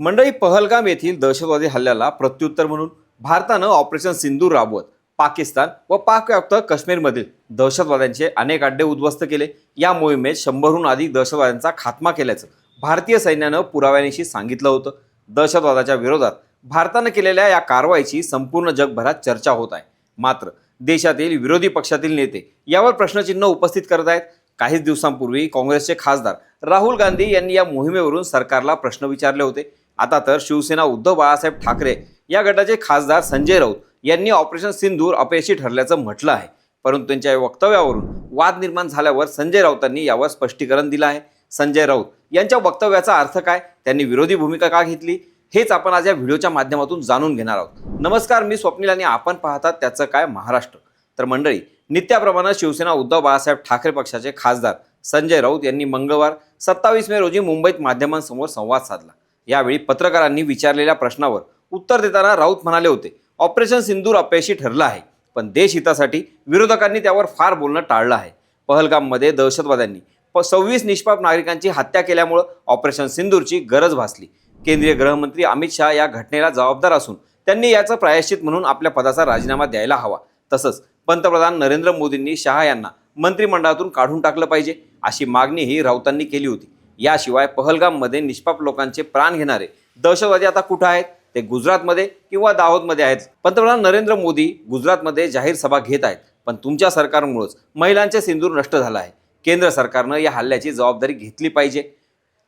मंडळी पहलगाम येथील दहशतवादी हल्ल्याला प्रत्युत्तर म्हणून भारतानं ऑपरेशन सिंदूर राबवत पाकिस्तान व पाकव्याप्त काश्मीरमधील दहशतवाद्यांचे अनेक अड्डे उद्ध्वस्त केले. या मोहिमेत शंभरहून अधिक दहशतवाद्यांचा खात्मा केल्याचं भारतीय सैन्यानं पुराव्यानिशी सांगितलं होतं. दहशतवादाच्या विरोधात भारतानं केलेल्या या कारवाईची संपूर्ण जगभरात चर्चा होत आहे. मात्र देशातील विरोधी पक्षातील नेते यावर प्रश्नचिन्ह उपस्थित करत आहेत. काहीच दिवसांपूर्वी काँग्रेसचे खासदार राहुल गांधी यांनी या मोहिमेवरून सरकारला प्रश्न विचारले होते. आता तर शिवसेना उद्धव बाळासाहेब ठाकरे या गटाचे खासदार संजय राऊत यांनी ऑपरेशन सिंधूर अपयशी ठरल्याचं म्हटलं आहे. परंतु त्यांच्या वक्तव्यावरून वाद निर्माण झाल्यावर संजय राऊतांनी यावर स्पष्टीकरण दिलं आहे. संजय राऊत यांच्या वक्तव्याचा अर्थ काय? त्यांनी विरोधी भूमिका का घेतली? हेच आपण आज या व्हिडिओच्या माध्यमातून जाणून घेणार आहोत. नमस्कार मी स्वप्नील आणि आपण पाहतात त्याचं काय महाराष्ट्र. तर मंडळी नित्याप्रमाणे शिवसेना उद्धव बाळासाहेब ठाकरे पक्षाचे खासदार संजय राऊत यांनी मंगळवार सत्तावीस मे रोजी मुंबईत माध्यमांसमोर संवाद साधला. यावेळी पत्रकारांनी विचारलेल्या प्रश्नावर उत्तर देताना राऊत म्हणाले होते ऑपरेशन सिंदूर अपयशी ठरलं आहे पण देशहितासाठी विरोधकांनी त्यावर फार बोलणं टाळलं आहे. पहलगाममध्ये दहशतवाद्यांनी प सव्वीस निष्पाप नागरिकांची हत्या केल्यामुळं ऑपरेशन सिंदूरची गरज भासली. केंद्रीय गृहमंत्री अमित शहा या घटनेला जबाबदार असून त्यांनी याचं प्रायश्चित म्हणून आपल्या पदाचा राजीनामा द्यायला हवा. तसंच पंतप्रधान नरेंद्र मोदींनी शहा यांना मंत्रिमंडळातून काढून टाकलं पाहिजे अशी मागणीही राऊतांनी केली होती. याशिवाय पहलगाममध्ये निष्पाप लोकांचे प्राण घेणारे दहशतवादी आता कुठं आहेत? ते गुजरातमध्ये किंवा दाहोदमध्ये आहेत. पंतप्रधान नरेंद्र मोदी गुजरातमध्ये जाहीर सभा घेत आहेत. पण तुमच्या सरकारमुळेच महिलांचे सिंदूर नष्ट झाला आहे. केंद्र सरकारनं या हल्ल्याची जबाबदारी घेतली पाहिजे.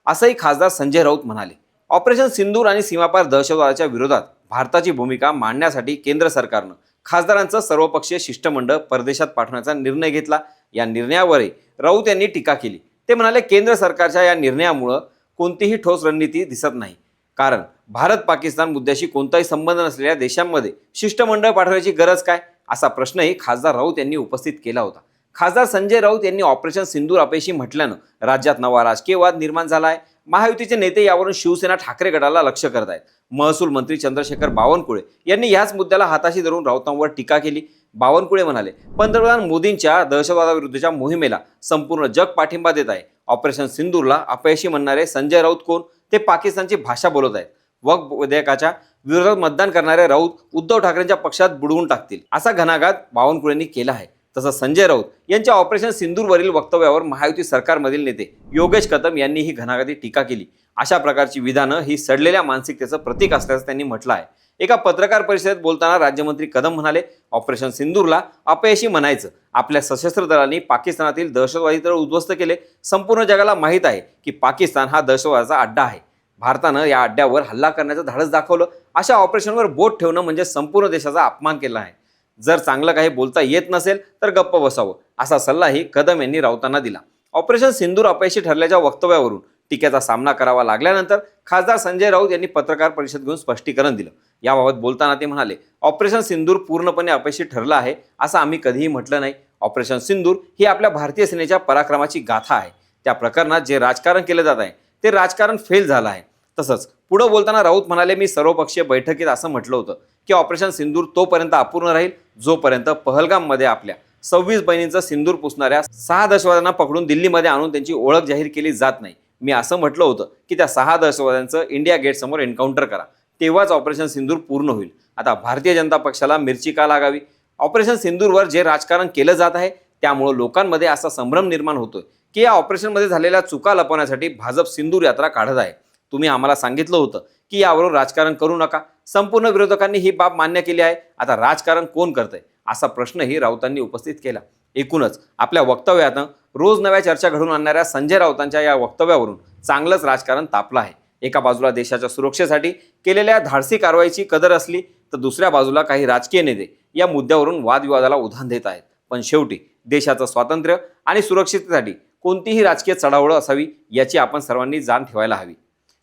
असंही खासदार संजय राऊत म्हणाले. ऑपरेशन सिंदूर आणि सीमापार दहशतवादाच्या विरोधात भारताची भूमिका मांडण्यासाठी केंद्र सरकारनं खासदारांचं सर्वपक्षीय शिष्टमंडळ परदेशात पाठवण्याचा निर्णय घेतला. या निर्णयावरही राऊत यांनी टीका केली. ते म्हणाले केंद्र सरकारच्या या निर्णयामुळं कोणतीही ठोस रणनीती दिसत नाही. कारण भारत पाकिस्तान मुद्द्याशी कोणताही संबंध नसलेल्या देशांमध्ये शिष्टमंडळ पाठवण्याची गरज काय? असा प्रश्नही खासदार राऊत यांनी उपस्थित केला होता. खासदार संजय राऊत यांनी ऑपरेशन सिंदूर अपयशी म्हटल्यानं राज्यात नवा राजकीय वाद निर्माण झाला आहे महायुतीचे नेते यावरून शिवसेना ठाकरे गटाला लक्ष करत आहेत महसूल मंत्री चंद्रशेखर बावनकुळे यांनी याच मुद्द्याला हाताशी धरून राऊतांवर टीका केली. बावनकुळे म्हणाले पंतप्रधान मोदींच्या दहशतवादाविरुद्धच्या मोहिमेला संपूर्ण जग पाठिंबा देत आहे. ऑपरेशन सिंदूरला अपयशी म्हणणारे संजय राऊत कोण? ते पाकिस्तानची भाषा बोलत आहेत. वक्फ विधेयकाच्या विरोधात मतदान करणारे राऊत उद्धव ठाकरेंच्या पक्षात बुडवून टाकतील. असा घणाघात बावनकुळेंनी केला आहे. तसं संजय राऊत यांच्या ऑपरेशन सिंदूरवरील वक्तव्यावर महायुती सरकारमधील नेते योगेश कदम यांनी ही घणाघाती टीका केली. अशा प्रकारची विधानं ही सडलेल्या मानसिकतेचं प्रतीक असल्याचं त्यांनी म्हटलं आहे. एका पत्रकार परिषदेत बोलताना राज्यमंत्री कदम म्हणाले ऑपरेशन सिंदूरला अपयशी म्हणायचं. आपल्या सशस्त्र दलांनी पाकिस्तानातील दहशतवादी तळ उद्ध्वस्त केले. संपूर्ण जगाला माहीत आहे की पाकिस्तान हा दहशतवादाचा अड्डा आहे. भारतानं या अड्ड्यावर हल्ला करण्याचं धाडस दाखवलं. अशा ऑपरेशनवर बोट ठेवणं म्हणजे संपूर्ण देशाचा अपमान केला आहे. जर चांगलं काही बोलता येत नसेल तर गप्प बसावं. असा सल्लाही कदम यांनी राऊतांना दिला. ऑपरेशन सिंदूर अपयशी ठरल्याच्या वक्तव्यावरून टीकेचा सामना करावा लागल्यानंतर खासदार संजय राऊत यांनी पत्रकार परिषद घेऊन स्पष्टीकरण दिलं. याबाबत बोलताना ते म्हणाले ऑपरेशन सिंदूर पूर्णपणे अपयशी ठरलं आहे असं आम्ही कधीही म्हटलं नाही. ऑपरेशन सिंदूर ही आपल्या भारतीय सेनेच्या पराक्रमाची गाथा आहे. त्या प्रकरणात जे राजकारण केलं जात आहे ते राजकारण फेल झालं आहे. तसंच पुढं बोलताना राऊत म्हणाले मी सर्वपक्षीय बैठकीत असं म्हटलं होतं की ऑपरेशन सिंदूर तोपर्यंत अपूर्ण राहील जोपर्यंत पहलगाममध्ये आपल्या सव्वीस बहिणींचं सिंदूर पुसणाऱ्या सहा दहशतवाद्यांना पकडून दिल्लीमध्ये आणून त्यांची ओळख जाहीर केली जात नाही. मी असं म्हटलं होतं की त्या सहा दहशतवाद्यांचं इंडिया गेटसमोर एन्काउंटर करा. तेव्हाच ऑपरेशन सिंदूर पूर्ण होईल. आता भारतीय जनता पक्षाला मिरची का लागावी? ऑपरेशन सिंदूरवर जे राजकारण केलं जात आहे त्यामुळं लोकांमध्ये असा संभ्रम निर्माण होतोय की या ऑपरेशनमध्ये झालेल्या चुका लपवण्यासाठी भाजप सिंदूर यात्रा काढत आहे. तुम्ही आम्हाला सांगितलं होतं की यावरून राजकारण करू नका. संपूर्ण विरोधकांनी ही बाब मान्य केली आहे. आता राजकारण कोण करतंय? असा प्रश्नही राऊतांनी उपस्थित केला. एकूणच आपल्या वक्तव्यातनं रोज नव्या चर्चा घडून आणणाऱ्या संजय राऊतांच्या या वक्तव्यावरून चांगलंच राजकारण तापलं आहे. एका बाजूला देशाच्या सुरक्षेसाठी केलेल्या धाडसी कारवाईची कदर असली तर दुसऱ्या बाजूला काही राजकीय नेते या मुद्द्यावरून वादविवादाला उधाण देत आहेत. पण शेवटी देशाचं स्वातंत्र्य आणि सुरक्षिततेसाठी कोणतीही राजकीय चढावळ असावी याची आपण सर्वांनी जाण ठेवायला हवी.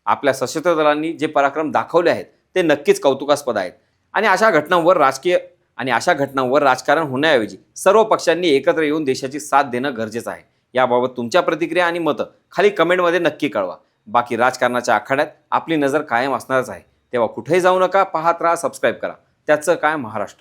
आपल्या सशस्त्र दलांनी जे पराक्रम दाखवले आहेत ते नक्कीच कौतुकास्पद आहेत. आणि अशा घटनांवर राजकीय आणि अशा घटनांवर राजकारण होण्याऐवजी सर्व पक्षांनी एकत्र येऊन देशाची साथ देणं गरजेचं आहे. याबाबत तुमच्या प्रतिक्रिया आणि मतं खाली कमेंटमध्ये नक्की कळवा. बाकी राजकारणाच्या आखाड्यात आपली नजर कायम असणारच आहे. तेव्हा कुठेही जाऊ नका पाहत राहा सबस्क्राईब करा. त्याचं काय महाराष्ट्र?